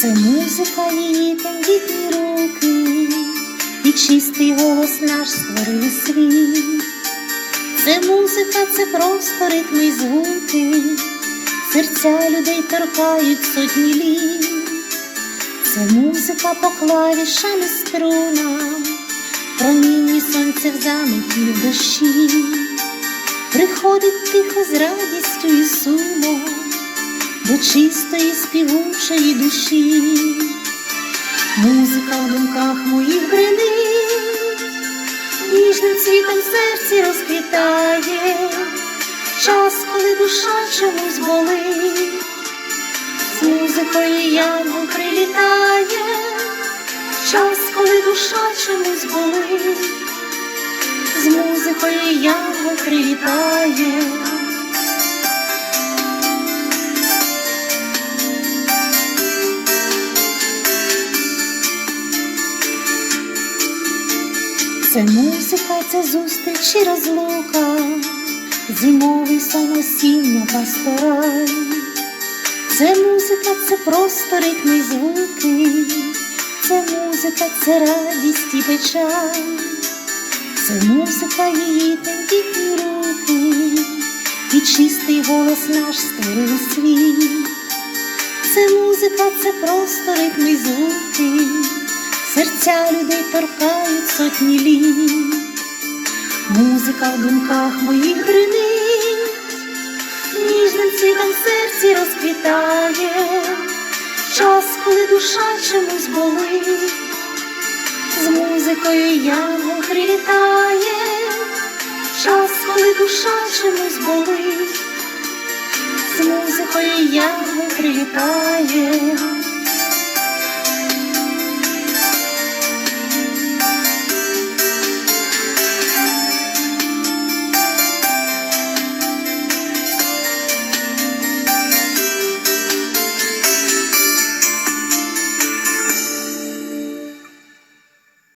Це музика її тендітні руки, і чистий голос наш створив світ. Це музика, це просто ритми й звуки, серця людей торкають сотні літ. Це музика по клавішам і струнам, промінні сонця в заметі в душі, приходить тихо з радістю і сумом до чистої співучої душі. Музика в думках моїх бренить, ніжним цвітом серці розквітає, час, коли душа чомусь болить, з музикою янгол прилітає, час, коли душа чомусь болить, з музикою янгол прилітає. Це музика, це зустріч і розлука, зимовий сон осіння пастораль. Це музика, це просто ритми звуки, це музика, це радість і печаль, це музика, її тендітні руки, і чистий голос наш створив світ. Це музика, це просто ритми звуки, серця людей торкають сотні літ. Музика в думках моїх бринить, ніжним цвітом серці розквітає, час, коли душа чомусь болить, з музикою янгол прилітає, час, коли душа чомусь болить, з музикою янгол прилітає.